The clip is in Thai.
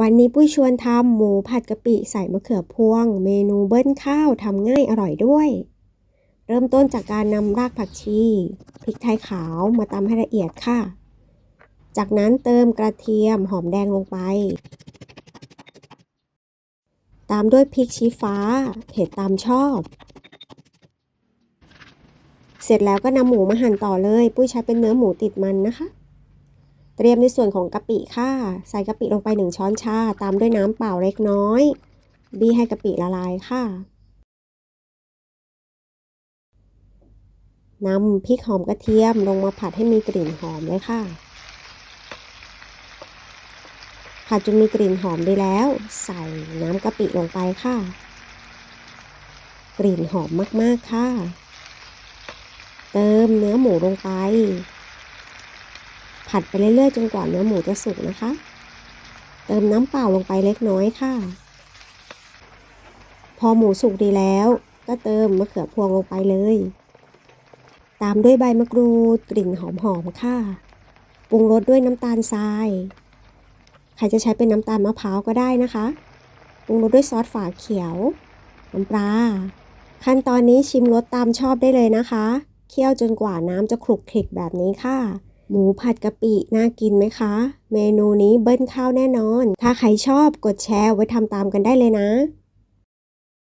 วันนี้ปุ้ยชวนทำหมูผัดกะปิใส่มะเขือพวง เมนูเบิ้ลข้าวทำง่ายอร่อยด้วย เริ่มต้นจากการนำรากผักชีพริกไทยขาวมาตำให้ละเอียดค่ะ จากนั้นเติมกระเทียมหอมแดงลงไป ตามด้วยพริกชี้ฟ้า เผ็ดตามชอบ เสร็จแล้วก็นำหมูมาหั่นต่อเลย ปุ้ยใช้เป็นเนื้อหมูติดมันนะคะ เตรียมในส่วนของกะปิค่ะ ใส่กะปิลงไป 1 ช้อนชา ตามด้วยน้ำเปล่าเล็กน้อย บี้ให้กะปิละลายค่ะนำพริกหอมกระเทียมลงมาผัดให้มีกลิ่นหอมเลยค่ะ ผัดจนมีกลิ่นหอมดีแล้ว ใส่น้ำกะปิลงไปค่ะ กลิ่นหอมมากๆค่ะ เติมเนื้อหมูลงไป ผัดไปเรื่อยๆ จนกว่าเนื้อหมูจะสุกนะคะ เติมน้ำเปล่าลงไปเล็กน้อยค่ะ พอหมูสุกดีแล้ว ก็เติมมะเขือพวงลงไปเลย ตามด้วยใบมะกรูดกลิ่นหอมๆค่ะ ปรุงรสด้วยน้ำตาลทราย ใครจะใช้เป็นน้ำตาลมะพร้าวก็ได้นะคะ ปรุงรสด้วยซอสฝาเขียว น้ำปลา ขั้นตอนนี้ชิมรสตามชอบได้เลยนะคะ เคี่ยวจนกว่าน้ำจะคลุกคลิกแบบนี้ค่ะ หมูผัดกะปิน่ากินไหมคะ เมนูนี้เบิ้ลข้าวแน่นอน ถ้าใครชอบกดแชร์ไว้ทำตามกันได้เลยนะ